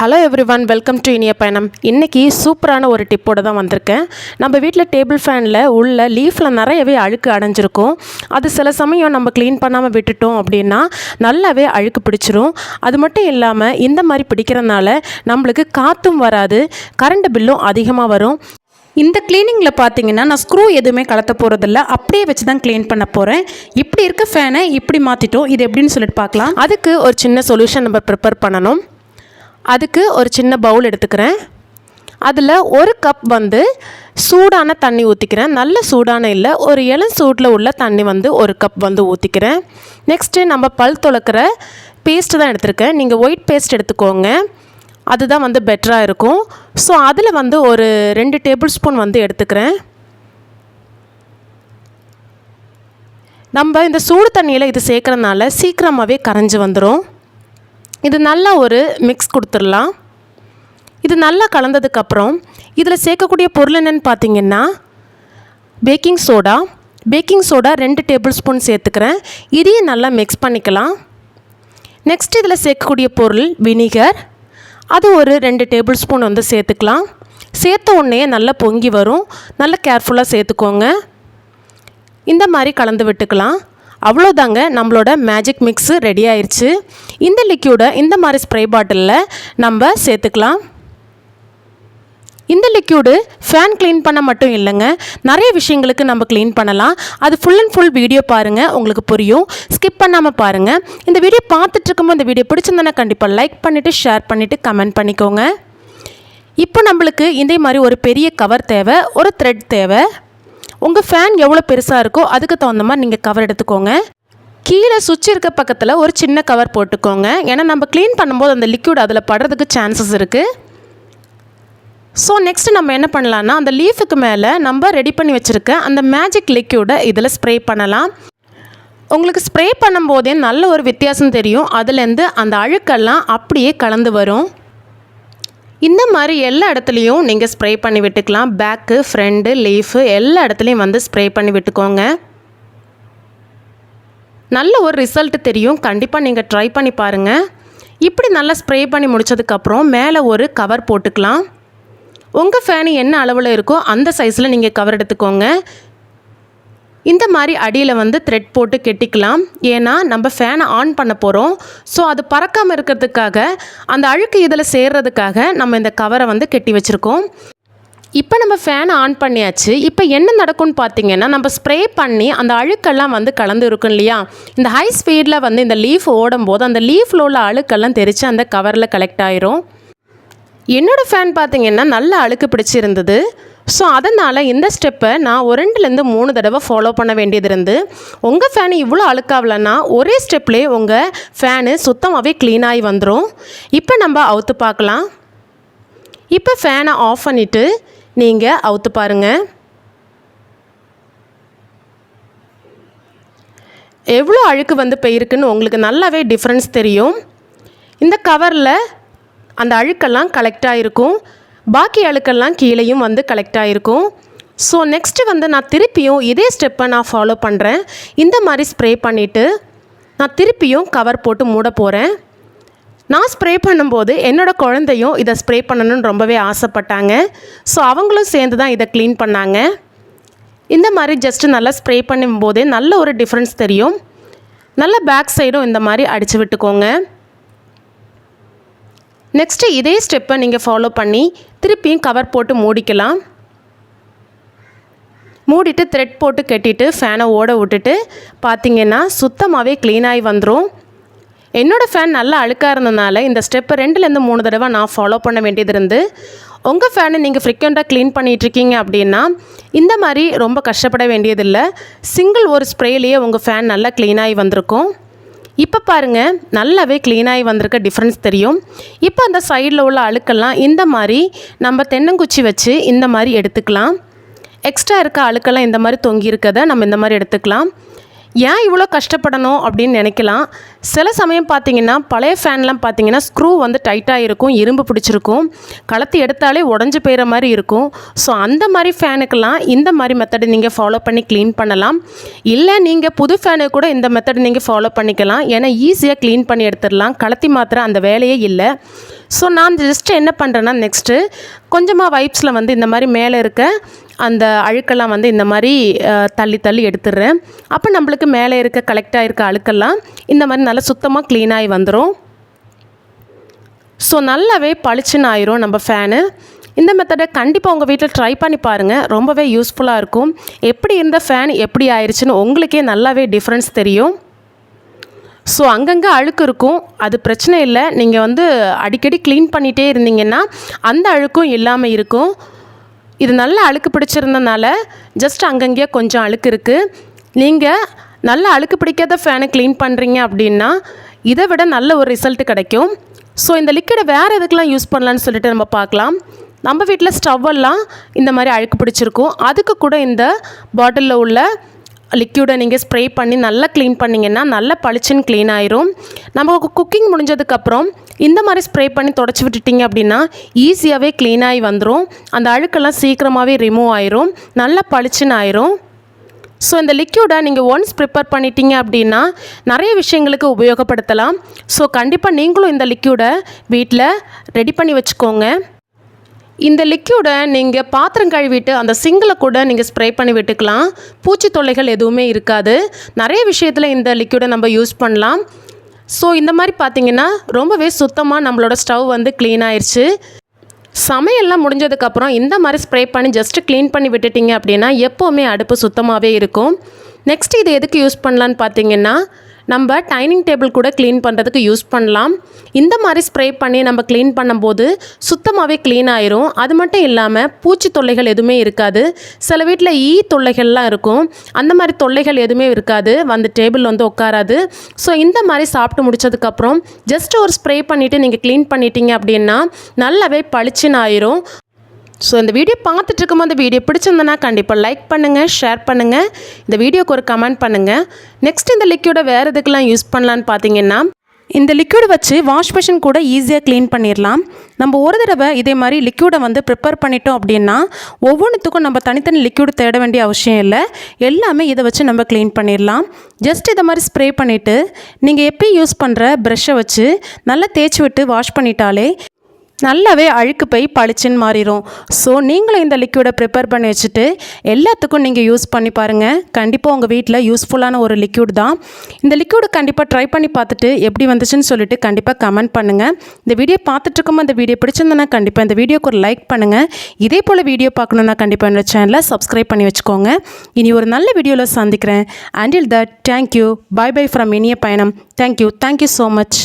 Hello everyone welcome to Iniya Payanam. இன்றைக்கி சூப்பரான ஒரு டிப்போடு தான் வந்திருக்கேன். நம்ம வீட்டில் டேபிள் ஃபேனில் உள்ள லீஃபில் நிறையவே அழுக்கு அடைஞ்சிருக்கும். அது சில சமயம் நம்ம க்ளீன் பண்ணாமல் விட்டுட்டோம் அப்படின்னா நல்லாவே அழுக்கு பிடிச்சிரும். அது மட்டும் இல்லாமல் இந்த மாதிரி பிடிக்கிறதுனால நம்மளுக்கு காற்றும் வராது கரண்ட் பில்லும் அதிகமாக வரும். இந்த க்ளீனிங்கில் பார்த்தீங்கன்னா நான் ஸ்க்ரூ எதுவுமே கலத்த போகிறதில்ல அப்படியே வச்சு தான் க்ளீன் பண்ண போகிறேன் இப்படி இருக்க ஃபேனை இப்படி மாற்றிட்டோம் இது எப்படின்னு சொல்லிட்டு பார்க்கலாம். அதுக்கு ஒரு சின்ன சொல்யூஷன் நம்ம ப்ரிப்பேர் பண்ணணும். அதுக்கு ஒரு சின்ன பவுல் எடுத்துக்கிறேன். அதில் ஒரு கப் வந்து சூடான தண்ணி ஊற்றிக்கிறேன் நல்ல சூடான இல்லை ஒரு இளம் சூட்டில் உள்ள தண்ணி வந்து ஒரு கப் வந்து ஊற்றிக்கிறேன் நெக்ஸ்ட்டு நம்ம பல் துளக்கிற பேஸ்ட்டு தான் எடுத்திருக்கேன். நீங்கள் ஒயிட் பேஸ்ட் எடுத்துக்கோங்க. அதுதான் வந்து பெட்டராக இருக்கும். ஸோ அதில் வந்து ஒரு ரெண்டு டேபிள் ஸ்பூன் வந்து எடுத்துக்கிறேன். நம்ம இந்த சூடு தண்ணியில் இது சேர்க்குறதுனால சீக்கிரமாகவே கரைஞ்சி வந்துடும் இது நல்லா ஒரு மிக்ஸ் கொடுத்துடலாம். இது நல்லா கலந்ததுக்கப்புறம் இதில் சேர்க்கக்கூடிய பொருள் என்னென்னு பார்த்தீங்கன்னா பேக்கிங் சோடா பேக்கிங் சோடா ரெண்டு டேபிள் ஸ்பூன் சேர்த்துக்கிறேன். இதையும் நல்லா மிக்ஸ் பண்ணிக்கலாம். நெக்ஸ்ட் இதில் சேர்க்கக்கூடிய பொருள் வினிகர் அது ஒரு ரெண்டு டேபிள் ஸ்பூன் வந்து சேர்த்துக்கலாம். சேர்த்த உடனே நல்லா பொங்கி வரும். நல்லா கேர்ஃபுல்லாக சேர்த்துக்கோங்க. இந்த மாதிரி கலந்து விட்டுக்கலாம். அவ்வளோதாங்க நம்மளோட மேஜிக் மிக்ஸு ரெடி ஆயிடுச்சு இந்த லிக்யூடை இந்த மாதிரி ஸ்ப்ரே பாட்டிலில் நம்ம சேர்த்துக்கலாம். இந்த லிக்யூடு ஃபேன் க்ளீன் பண்ண மட்டும் இல்லைங்க. நிறைய விஷயங்களுக்கு நம்ம க்ளீன் பண்ணலாம். அது ஃபுல் அண்ட் ஃபுல் வீடியோ பாருங்கள் உங்களுக்கு புரியும். ஸ்கிப் பண்ணாமல் பாருங்கள் இந்த வீடியோ பார்த்துட்டு இருக்கும்போது இந்த வீடியோ பிடிச்சிருந்தனா கண்டிப்பாக லைக் பண்ணிவிட்டு ஷேர் பண்ணிவிட்டு கமெண்ட் பண்ணிக்கோங்க. இப்போ நம்மளுக்கு இதே மாதிரி ஒரு பெரிய கவர் தேவை ஒரு த்ரெட் தேவை. உங்கள் ஃபேன் எவ்வளோ பெருசாக இருக்கோ அதுக்கு தகுந்த மாதிரி நீங்கள் கவர் எடுத்துக்கோங்க. கீழே சுவிட்ச் இருக்க பக்கத்தில் ஒரு சின்ன கவர் போட்டுக்கோங்க. ஏன்னா நம்ம க்ளீன் பண்ணும்போது அந்த லிக்யூட் அதில் படுறதுக்கு சான்சஸ் இருக்குது ஸோ நெக்ஸ்ட் நம்ம என்ன பண்ணலான்னா அந்த லீஃபுக்கு மேலே நம்ம ரெடி பண்ணி வச்சுருக்க அந்த மேஜிக் லிக்யூடை இதில் ஸ்ப்ரே பண்ணலாம். உங்களுக்கு ஸ்ப்ரே பண்ணும்போதே நல்ல ஒரு வித்தியாசம் தெரியும். அதுலேருந்து அந்த அழுக்கெல்லாம் அப்படியே கலந்து வரும். இந்த மாதிரி எல்லா இடத்துலையும் நீங்கள் ஸ்ப்ரே பண்ணி விட்டுக்கலாம். பேக்கு ஃப்ரண்ட்டு லீஃபு எல்லா இடத்துலையும் வந்து ஸ்ப்ரே பண்ணி விட்டுக்கோங்க. நல்ல ஒரு ரிசல்ட் தெரியும். கண்டிப்பாக நீங்கள் ட்ரை பண்ணி பாருங்கள் இப்படி நல்லா ஸ்ப்ரே பண்ணி முடிச்சதுக்கப்புறம் மேலே ஒரு கவர் போட்டுக்கலாம். உங்கள் ஃபேனு என்ன அளவில் இருக்கோ அந்த சைஸில் நீங்கள் கவர் எடுத்துக்கோங்க. இந்த மாதிரி அடியில் வந்து த்ரெட் போட்டு கெட்டிக்கலாம். ஏன்னா நம்ம ஃபேனை ஆன் பண்ண போகிறோம் ஸோ அது பறக்காமல் இருக்கிறதுக்காக அந்த அழுக்கு இதில் சேர்றதுக்காக நம்ம இந்த கவரை வந்து கெட்டி வச்சுருக்கோம். இப்போ நம்ம ஃபேனை ஆன் பண்ணியாச்சு. இப்போ என்ன நடக்கும்னு பார்த்தீங்கன்னா நம்ம ஸ்ப்ரே பண்ணி அந்த அழுக்கெல்லாம் வந்து கலந்து இருக்கும் இல்லையா? இந்த ஹை ஸ்பீடில் வந்து இந்த லீஃப் ஓடும்போது அந்த லீஃபில் உள்ள அழுக்கெல்லாம் தெரித்து அந்த கவரில் கலெக்ட் ஆயிரும். என்னோடய ஃபேன் பார்த்தீங்கன்னா நல்ல அழுக்கு பிடிச்சிருந்தது. ஸோ அதனால் இந்த ஸ்டெப்பை நான் ஒரு ரெண்டுலேருந்து மூணு தடவை ஃபாலோ பண்ண வேண்டியது இருந்து உங்கள் ஃபேனு இவ்வளோ அழுக்காகலன்னா ஒரே ஸ்டெப்லேயே உங்கள் ஃபேனு சுத்தமாகவே க்ளீனாகி வந்துடும் இப்போ நம்ம அவுத்து பார்க்கலாம். இப்போ ஃபேனை ஆஃப் பண்ணிவிட்டு நீங்கள் அவுத்து பாருங்கள் எவ்வளோ அழுக்கு வந்து போயிருக்குன்னு உங்களுக்கு நல்லாவே டிஃப்ரென்ஸ் தெரியும். இந்த கவரில் அந்த அழுக்கெல்லாம் கலெக்டாக இருக்கும் பாக்கி அழுக்கெல்லாம் கீழேயும் வந்து கலெக்ட் ஆகிருக்கும் ஸோ நெக்ஸ்ட்டு வந்து நான் திருப்பியும் இதே ஸ்டெப்பை நான் ஃபாலோ பண்ணுறேன் இந்த மாதிரி ஸ்ப்ரே பண்ணிவிட்டு நான் திருப்பியும் கவர் போட்டு மூட போகிறேன் நான் ஸ்ப்ரே பண்ணும்போது என்னோடய குழந்தையும் இதை ஸ்ப்ரே பண்ணணும்னு ரொம்பவே ஆசைப்பட்டாங்க. ஸோ அவங்களும் சேர்ந்து தான் இதை க்ளீன் பண்ணாங்க. இந்த மாதிரி ஜஸ்ட்டு நல்லா ஸ்ப்ரே பண்ணும்போதே நல்ல ஒரு டிஃப்ரென்ஸ் தெரியும். நல்ல பேக் சைடும் இந்த மாதிரி அடித்து விட்டுக்கோங்க. நெக்ஸ்ட்டு இதே ஸ்டெப்பை நீங்கள் ஃபாலோ பண்ணி திருப்பியும் கவர் போட்டு மூடிக்கலாம். மூடிட்டு த்ரெட் போட்டு கட்டிட்டு ஃபேனை ஓட விட்டுட்டு பார்த்தீங்கன்னா சுத்தமாகவே க்ளீனாகி வந்துடும் என்னோடய ஃபேன் நல்லா அழுக்காக இருந்ததுனால இந்த ஸ்டெப்பை ரெண்டுலேருந்து மூணு தடவை நான் ஃபாலோ பண்ண வேண்டியது இருந்து உங்கள் ஃபேனை நீங்கள் ஃப்ரீக்வெண்ட்டாக க்ளீன் பண்ணிகிட்ருக்கீங்க அப்படின்னா இந்த மாதிரி ரொம்ப கஷ்டப்பட வேண்டியதில்லை. சிங்கிள் ஒரு ஸ்ப்ரேலேயே உங்கள் ஃபேன் நல்லா க்ளீனாகி வந்திருக்கும். இப்போ பாருங்கள் நல்லாவே க்ளீனாகி வந்திருக்க டிஃப்ரென்ஸ் தெரியும். இப்போ அந்த சைடில் உள்ள அழுக்கெல்லாம் இந்த மாதிரி நம்ம தென்னங்குச்சி வச்சு இந்த மாதிரி எடுத்துக்கலாம். எக்ஸ்ட்ரா இருக்க அழுக்கெல்லாம் இந்த மாதிரி தொங்கி இருக்கதை நம்ம இந்த மாதிரி எடுத்துக்கலாம். ஏன் இவ்வளோ கஷ்டப்படணும் அப்படின்னு நினைக்கலாம்? சில சமயம் பார்த்தீங்கன்னா பழைய ஃபேன்லாம் பார்த்தீங்கன்னா ஸ்க்ரூ வந்து டைட்டாக இருக்கும் இரும்பு பிடிச்சிருக்கும் கலத்தி எடுத்தாலே உடஞ்சி போயிற மாதிரி இருக்கும். ஸோ அந்த மாதிரி ஃபேனுக்கெல்லாம் இந்த மாதிரி மெத்தடை நீங்கள் ஃபாலோ பண்ணி க்ளீன் பண்ணலாம். இல்லை நீங்கள் புது ஃபேனு கூட இந்த மெத்தட் நீங்கள் ஃபாலோ பண்ணிக்கலாம். ஏன்னா ஈஸியாக க்ளீன் பண்ணி எடுத்துடலாம். கலத்தி மாத்திர அந்த வேலையே இல்லை. ஸோ நான் ஜஸ்ட் என்ன பண்ணுறேன்னா நெக்ஸ்ட்டு கொஞ்சமாக வைப்ஸில் வந்து இந்த மாதிரி மேலே இருக்க அந்த அழுக்கெல்லாம் வந்து இந்த மாதிரி தள்ளி தள்ளி எடுத்துடுறேன். அப்போ நம்மளுக்கு மேலே இருக்க கலெக்ட் ஆகிருக்க அழுக்கெல்லாம் இந்த மாதிரி நல்லா சுத்தமாக க்ளீனாகி வந்துடும் ஸோ நல்லாவே பளிச்சுன்னு ஆயிரும் நம்ம ஃபேனு இந்த மெத்தடை கண்டிப்பாக உங்கள் வீட்டில் ட்ரை பண்ணி பாருங்கள் ரொம்பவே யூஸ்ஃபுல்லாக இருக்கும். எப்படி இருந்த ஃபேன் எப்படி ஆயிடுச்சுன்னு உங்களுக்கே நல்லாவே டிஃப்ரென்ஸ் தெரியும். ஸோ அங்கங்கே அழுக்கு இருக்கும். அது பிரச்சனை இல்லை. நீங்கள் வந்து அடிக்கடி க்ளீன் பண்ணிகிட்டே இருந்தீங்கன்னா அந்த அழுக்கும் இல்லாமல் இருக்கும். இது நல்லா அழுக்கு பிடிச்சிருந்தனால ஜஸ்ட் அங்கங்கேயே கொஞ்சம் அழுக்கு இருக்குது நீங்கள் நல்லா அழுக்கு பிடிக்காத ஃபேனை க்ளீன் பண்ணுறீங்க அப்படின்னா இதை விட நல்ல ஒரு ரிசல்ட் கிடைக்கும். ஸோ இந்த லிக்விடை வேறு எதுக்கெலாம் யூஸ் பண்ணலான்னு சொல்லிட்டு நம்ம பார்க்கலாம். நம்ம வீட்டில் ஸ்டவ்வெல்லாம் இந்த மாதிரி அழுக்கு பிடிச்சிருக்கும். அதுக்கு கூட இந்த பாட்டிலில் உள்ள லிக்யூடை நீங்கள் ஸ்ப்ரே பண்ணி நல்லா க்ளீன் பண்ணிங்கன்னா நல்லா பளிச்சுன்னு க்ளீன் ஆயிரும். நம்ம குக்கிங் முடிஞ்சதுக்கப்புறம் இந்த மாதிரி ஸ்ப்ரே பண்ணி தொடச்சி விட்டுட்டிங்க அப்படின்னா ஈஸியாகவே க்ளீன் ஆகி வந்துடும் அந்த அழுக்கெல்லாம் சீக்கிரமாகவே ரிமூவ் ஆயிரும். நல்லா பளிச்சுன்னு ஆயிரும். ஸோ இந்த லிக்யூடை நீங்கள் ஒன்ஸ் ப்ரிப்பேர் பண்ணிட்டீங்க அப்படின்னா நிறைய விஷயங்களுக்கு உபயோகப்படுத்தலாம். ஸோ கண்டிப்பாக நீங்களும் இந்த லிக்யூடை வீட்டில் ரெடி பண்ணி வச்சுக்கோங்க. இந்த லிக்யூடை நீங்கள் பாத்திரம் கழுவிட்டு அந்த சிங்கில் கூட நீங்கள் ஸ்ப்ரே பண்ணி விட்டுக்கலாம். பூச்சி தொல்லைகள் எதுவுமே இருக்காது. நிறைய விஷயத்தில் இந்த லிக்யூடை நம்ம யூஸ் பண்ணலாம். ஸோ இந்த மாதிரி பார்த்தீங்கன்னா ரொம்பவே சுத்தமாக நம்மளோட ஸ்டவ் வந்து க்ளீன் ஆயிடுச்சு சமையல்லாம் முடிஞ்சதுக்கப்புறம் இந்த மாதிரி ஸ்ப்ரே பண்ணி ஜஸ்ட்டு க்ளீன் பண்ணி விட்டுட்டிங்க அப்படின்னா எப்போவுமே அடுப்பு சுத்தமாகவே இருக்கும். நெக்ஸ்ட் இது எதுக்கு யூஸ் பண்ணலான்னு பார்த்தீங்கன்னா நம்ம டைனிங் டேபிள் கூட க்ளீன் பண்ணுறதுக்கு யூஸ் பண்ணலாம். இந்த மாதிரி ஸ்ப்ரே பண்ணி நம்ம க்ளீன் பண்ணும்போது சுத்தமாகவே க்ளீன் ஆயிரும். அது மட்டும் இல்லாமல் பூச்சி தொல்லைகள் எதுவுமே இருக்காது. சில வீட்டில் ஈ தொல்லைகள்லாம் இருக்கும். அந்த மாதிரி தொல்லைகள் எதுவுமே இருக்காது. வந்து டேபிள் வந்து உட்காராது. ஸோ இந்த மாதிரி சாப்பிட்டு முடிச்சதுக்கப்புறம் ஜஸ்ட் ஒரு ஸ்ப்ரே பண்ணிவிட்டு நீங்கள் க்ளீன் பண்ணிட்டீங்க அப்படின்னா நல்லாவே பளிச்சுன்னு ஆயிரும். ஸோ இந்த வீடியோ பார்த்துட்டு இருக்கும்போது இந்த வீடியோ பிடிச்சிருந்தனா கண்டிப்பாக லைக் பண்ணுங்கள் ஷேர் பண்ணுங்கள் இந்த வீடியோக்கு ஒரு கமெண்ட் பண்ணுங்கள் நெக்ஸ்ட் இந்த லிக்யூடை வேறு எதுக்கெலாம் யூஸ் பண்ணலான்னு பார்த்தீங்கன்னா இந்த லிக்யூடை வச்சு வாஷ் மிஷின் கூட ஈஸியாக க்ளீன் பண்ணிடலாம் நம்ம ஒரு தடவை இதே மாதிரி லிக்யூடை வந்து ப்ரிப்பேர் பண்ணிட்டோம் அப்படின்னா ஒவ்வொன்றுத்துக்கும் நம்ம தனித்தனி லிக்யூடு தேட வேண்டிய அவசியம் இல்லை. எல்லாமே இதை வச்சு நம்ம க்ளீன் பண்ணிடலாம் ஜஸ்ட் இதை மாதிரி ஸ்ப்ரே பண்ணிவிட்டு நீங்கள் எப்பயும் யூஸ் பண்ணுற ப்ரெஷ்ஷை வச்சு நல்லா தேய்ச்சி விட்டு வாஷ் பண்ணிட்டாலே நல்லாவே அழுக்கு போய் பளிச்சுன்னு மாறிடும் ஸோ நீங்களும் இந்த லிக்யூடை ப்ரிப்பேர் பண்ணி வச்சுட்டு எல்லாத்துக்கும் நீங்கள் யூஸ் பண்ணி பாருங்கள் கண்டிப்பாக உங்கள் வீட்டில் யூஸ்ஃபுல்லான ஒரு லிக்யூட் தான். இந்த லிக்யூடு கண்டிப்பாக ட்ரை பண்ணி பார்த்துட்டு எப்படி வந்துச்சுன்னு சொல்லிட்டு கண்டிப்பாக கமெண்ட் பண்ணுங்கள் இந்த வீடியோ பார்த்துட்ருக்கோமோ அந்த இந்த வீடியோ பிடிச்சிருந்தனா கண்டிப்பாக இந்த வீடியோக்கு ஒரு லைக் பண்ணுங்கள் இதே போல் வீடியோ பார்க்கணுன்னா கண்டிப்பாக என்னோடய சேனலை சப்ஸ்கிரைப் பண்ணி வச்சுக்கோங்க. இனி ஒரு நல்ல வீடியோவில் சந்திக்கிறேன். Until that thank you bye bye from Iniya Payanam. Thank you thank you so much